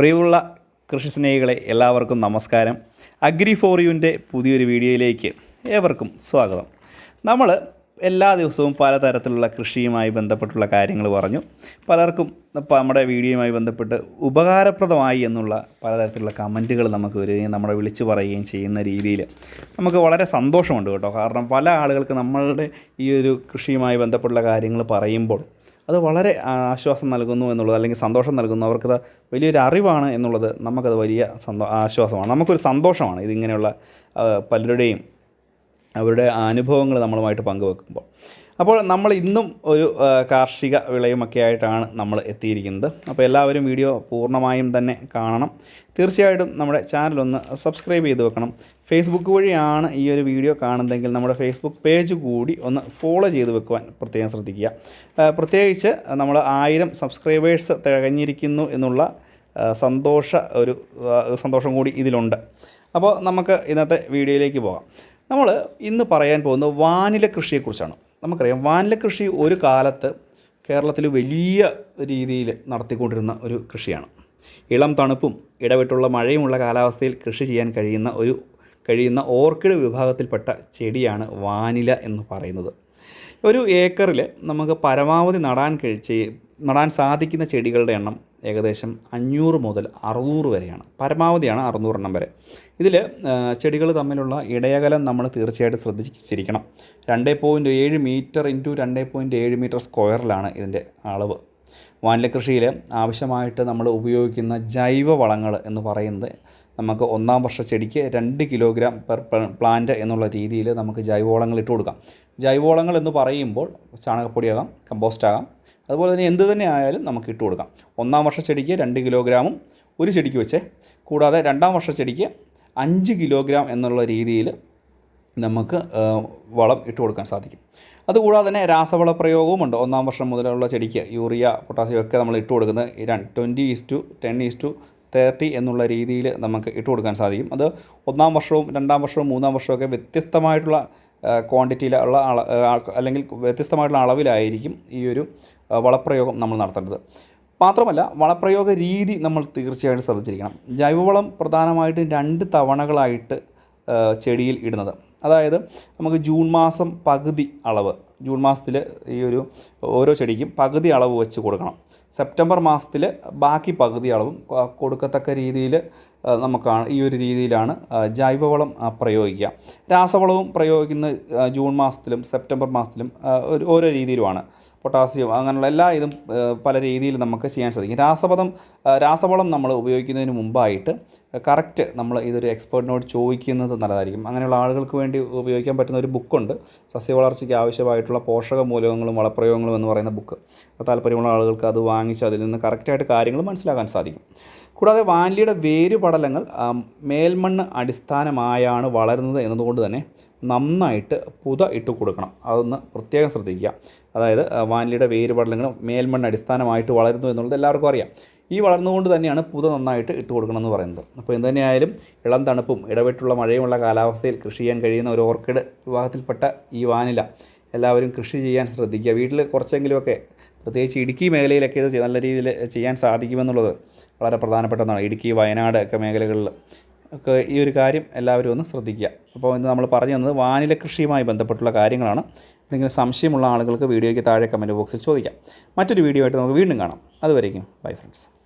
പ്രിയമുള്ള കൃഷി സ്നേഹികളെ എല്ലാവർക്കും നമസ്കാരം. അഗ്രി ഫോർ യുവിന്റെ പുതിയൊരു വീഡിയോയിലേക്ക് ഏവർക്കും സ്വാഗതം. നമ്മൾ എല്ലാ ദിവസവും പലതരത്തിലുള്ള കൃഷിയുമായി ബന്ധപ്പെട്ടുള്ള കാര്യങ്ങൾ പറഞ്ഞു. പലർക്കും ഇപ്പോൾ നമ്മുടെ വീഡിയോയുമായി ബന്ധപ്പെട്ട് ഉപകാരപ്രദമായി എന്നുള്ള പലതരത്തിലുള്ള കമന്റുകൾ നമുക്ക് വരികയും നമ്മളെ വിളിച്ചു പറയുകയും ചെയ്യുന്ന രീതിയിൽ നമുക്ക് വളരെ സന്തോഷമുണ്ട് കേട്ടോ. കാരണം പല ആളുകൾക്ക് നമ്മളുടെ ഈ ഒരു കൃഷിയുമായി ബന്ധപ്പെട്ടുള്ള കാര്യങ്ങൾ പറയുമ്പോൾ അത് വളരെ ആശ്വാസം നൽകുന്നു എന്നുള്ളത് അല്ലെങ്കിൽ സന്തോഷം നൽകുന്നു. അവർക്കത് വലിയൊരു അറിവാണ് എന്നുള്ളത് നമുക്കത് വലിയ സന്തോ ആശ്വാസമാണ്. നമുക്കൊരു സന്തോഷമാണ് ഇതിങ്ങനെയുള്ള പലരുടെയും അവരുടെ അനുഭവങ്ങൾ നമ്മളുമായിട്ട് പങ്കുവെക്കുമ്പോൾ. അപ്പോൾ നമ്മൾ ഇന്നും ഒരു കാർഷിക വിളയുമൊക്കെ ആയിട്ടാണ് നമ്മൾ എത്തിയിരിക്കുന്നത്. അപ്പോൾ എല്ലാവരും വീഡിയോ പൂർണമായും തന്നെ കാണണം. തീർച്ചയായിട്ടും നമ്മുടെ ചാനലൊന്ന് സബ്സ്ക്രൈബ് ചെയ്ത് വെക്കണം. ഫേസ്ബുക്ക് വഴിയാണ് ഈ ഒരു വീഡിയോ കാണുന്നതെങ്കിൽ നമ്മുടെ ഫേസ്ബുക്ക് പേജ് കൂടി ഒന്ന് ഫോളോ ചെയ്ത് വെക്കുവാൻ പ്രത്യേകം ശ്രദ്ധിക്കുക. പ്രത്യേകിച്ച് നമ്മൾ ആയിരം സബ്സ്ക്രൈബേഴ്സ് തികഞ്ഞിരിക്കുന്നു എന്നുള്ള സന്തോഷ ഒരു സന്തോഷം കൂടി ഇതിലുണ്ട്. അപ്പോൾ നമുക്ക് ഇന്നത്തെ വീഡിയോയിലേക്ക് പോകാം. നമ്മൾ ഇന്ന് പറയാൻ പോകുന്നത് വാനില കൃഷിയെക്കുറിച്ചാണ്. നമുക്കറിയാം വാനില കൃഷി ഒരു കാലത്ത് കേരളത്തിൽ വലിയ രീതിയിൽ നടത്തിക്കൊണ്ടിരുന്ന ഒരു കൃഷിയാണ്. ഇളം തണുപ്പും ഇടവിട്ടുള്ള മഴയുമുള്ള കാലാവസ്ഥയിൽ കൃഷി ചെയ്യാൻ കഴിയുന്ന ഒരു കഴിയുന്ന ഓർക്കിഡ് വിഭാഗത്തിൽപ്പെട്ട ചെടിയാണ് വാനില എന്ന് പറയുന്നത്. ഒരു ഏക്കറിൽ നമുക്ക് പരമാവധി നടാൻ കഴിച്ച് നടാൻ സാധിക്കുന്ന ചെടികളുടെ എണ്ണം ഏകദേശം അഞ്ഞൂറ് മുതൽ അറുന്നൂറ് വരെയാണ്. പരമാവധിയാണ് അറുന്നൂറെണ്ണം വരെ. ഇതിൽ ചെടികൾ തമ്മിലുള്ള ഇടയകലം നമ്മൾ തീർച്ചയായിട്ടും ശ്രദ്ധിച്ചിരിക്കണം. രണ്ട് പോയിന്റ് ഏഴ് മീറ്റർ ഇന്റു രണ്ട് പോയിന്റ് ഏഴ് മീറ്റർ സ്ക്വയറിലാണ് ഇതിന്റെ അളവ്. വാനില കൃഷിയിൽ ആവശ്യമായിട്ട് നമ്മൾ ഉപയോഗിക്കുന്ന ജൈവ വളങ്ങൾ എന്ന് പറയുന്നത് നമുക്ക് ഒന്നാം വർഷ ചെടിക്ക് രണ്ട് കിലോഗ്രാം പെർ പ്ലാന്റ് എന്നുള്ള രീതിയിൽ നമുക്ക് ജൈവവളങ്ങൾ ഇട്ട് കൊടുക്കാം ജൈവവളങ്ങൾ എന്ന് പറയുമ്പോൾ ചാണകപ്പൊടിയാകാം കമ്പോസ്റ്റ് ആകാം അതുപോലെ തന്നെ എന്ത് തന്നെ ആയാലും നമുക്ക് ഇട്ട് കൊടുക്കാം. ഒന്നാം വർഷ ചെടിക്ക് രണ്ട് കിലോഗ്രാമും ഒരു ചെടിക്ക് വെച്ച്. കൂടാതെ രണ്ടാം വർഷ ചെടിക്ക് അഞ്ച് കിലോഗ്രാം എന്നുള്ള രീതിയിൽ നമുക്ക് വളം ഇട്ട് കൊടുക്കാൻ സാധിക്കും. അതുകൂടാതെ തന്നെ രാസവള പ്രയോഗവും ഉണ്ട്. ഒന്നാം വർഷം മുതലുള്ള ചെടിക്ക് യൂറിയ പൊട്ടാസ്യം ഒക്കെ നമ്മൾ ഇട്ട് കൊടുക്കുന്നത് twenty is to ten is to thirty എന്നുള്ള രീതിയിൽ നമുക്ക് ഇട്ട് കൊടുക്കാൻ സാധിക്കും. അത് ഒന്നാം വർഷവും രണ്ടാം വർഷവും മൂന്നാം വർഷവും ഒക്കെ വ്യത്യസ്തമായിട്ടുള്ള ക്വാണ്ടിറ്റിയിലുള്ള അള അല്ലെങ്കിൽ വ്യത്യസ്തമായിട്ടുള്ള അളവിലായിരിക്കും ഈ ഒരു വളപ്രയോഗം നമ്മൾ നടത്തേണ്ടത്. മാത്രമല്ല വളപ്രയോഗ രീതി നമ്മൾ തീർച്ചയായിട്ടും ശ്രദ്ധിച്ചിരിക്കണം. ജൈവവളം പ്രധാനമായിട്ടും രണ്ട് തവണകളായിട്ട് ചെടിയിൽ ഇടുന്നത്. അതായത് നമുക്ക് ജൂൺ മാസം പകുതി അളവ് ജൂൺ മാസത്തിൽ ഈ ഒരു ഓരോ ചെടിക്കും പകുതി അളവ് വെച്ച് കൊടുക്കണം. സെപ്റ്റംബർ മാസത്തിൽ ബാക്കി പകുതി അളവും കൊടുക്കത്തക്ക രീതിയിൽ നമുക്കാണ് ഈ ഒരു രീതിയിലാണ് ജൈവവളം പ്രയോഗിക്കുക. രാസവളവും പ്രയോഗിക്കുന്ന ജൂൺ മാസത്തിലും സെപ്റ്റംബർ മാസത്തിലും ഒരു ഓരോ രീതിയിലുമാണ്. പൊട്ടാസ്യം അങ്ങനെയുള്ള എല്ലാ ഇതും പല രീതിയിൽ നമുക്ക് ചെയ്യാൻ സാധിക്കും. രാസപദം രാസവളം നമ്മൾ ഉപയോഗിക്കുന്നതിന് മുമ്പായിട്ട് കറക്റ്റ് നമ്മൾ ഇതൊരു എക്സ്പേർട്ടിനോട് ചോദിക്കുന്നത് നല്ലതായിരിക്കും. അങ്ങനെയുള്ള ആളുകൾക്ക് വേണ്ടി ഉപയോഗിക്കാൻ പറ്റുന്ന ഒരു ബുക്കുണ്ട്. സസ്യവളർച്ചയ്ക്ക് ആവശ്യമായിട്ടുള്ള പോഷക മൂലകങ്ങളും വളപ്രയോഗങ്ങളും എന്ന് പറയുന്ന ബുക്ക് താല്പര്യമുള്ള ആളുകൾക്ക് അത് വാങ്ങിച്ച് അതിൽ നിന്ന് കറക്റ്റായിട്ട് കാര്യങ്ങൾ മനസ്സിലാക്കാൻ സാധിക്കും. കൂടാതെ വാൻലിയുടെ വേരുപടലങ്ങൾ മേൽമണ്ണ് അടിസ്ഥാനമായാണ് വളരുന്നത് എന്നതുകൊണ്ട് തന്നെ നന്നായിട്ട് പുത ഇട്ട് കൊടുക്കണം. അതൊന്ന് പ്രത്യേകം ശ്രദ്ധിക്കുക. അതായത് വാനിലയുടെ വേര് പടലങ്ങൾ മേൽമണ്ണ് അടിസ്ഥാനമായിട്ട് വളരുന്നു എന്നുള്ളത് എല്ലാവർക്കും അറിയാം. ഈ വളർന്നുകൊണ്ട് തന്നെയാണ് പുത നന്നായിട്ട് ഇട്ട് കൊടുക്കണം എന്ന് പറയുന്നത്. അപ്പോൾ എന്ത് തന്നെയായാലും ഇളം തണുപ്പും ഇടവിട്ടുള്ള മഴയുമുള്ള കാലാവസ്ഥയിൽ കൃഷി ചെയ്യാൻ കഴിയുന്ന ഒരു ഓർക്കിഡ് വിവാഹത്തിൽപ്പെട്ട ഈ വാനില എല്ലാവരും കൃഷി ചെയ്യാൻ ശ്രദ്ധിക്കുക. വീട്ടിൽ കുറച്ചെങ്കിലുമൊക്കെ പ്രത്യേകിച്ച് ഇടുക്കി മേഖലയിലൊക്കെ ഇത് നല്ല രീതിയിൽ ചെയ്യാൻ സാധിക്കുമെന്നുള്ളത് വളരെ പ്രധാനപ്പെട്ട ഒന്നാണ് ഇടുക്കി വയനാട് ഒക്കെ മേഖലകളിൽ ഒക്കെ ഈ ഒരു കാര്യം എല്ലാവരും ഒന്ന് ശ്രദ്ധിക്കുക. അപ്പോൾ ഇന്ന് നമ്മൾ പറഞ്ഞു തന്നത് വാനില കൃഷിയുമായി ബന്ധപ്പെട്ടുള്ള കാര്യങ്ങളാണ്. എന്തെങ്കിലും സംശയമുള്ള ആളുകൾക്ക് വീഡിയോയ്ക്ക് താഴെ കമന്റ് ബോക്സിൽ ചോദിക്കാം. മറ്റൊരു വീഡിയോ ആയിട്ട് നമുക്ക് വീണ്ടും കാണാം. അതുവരേക്കും. Bye friends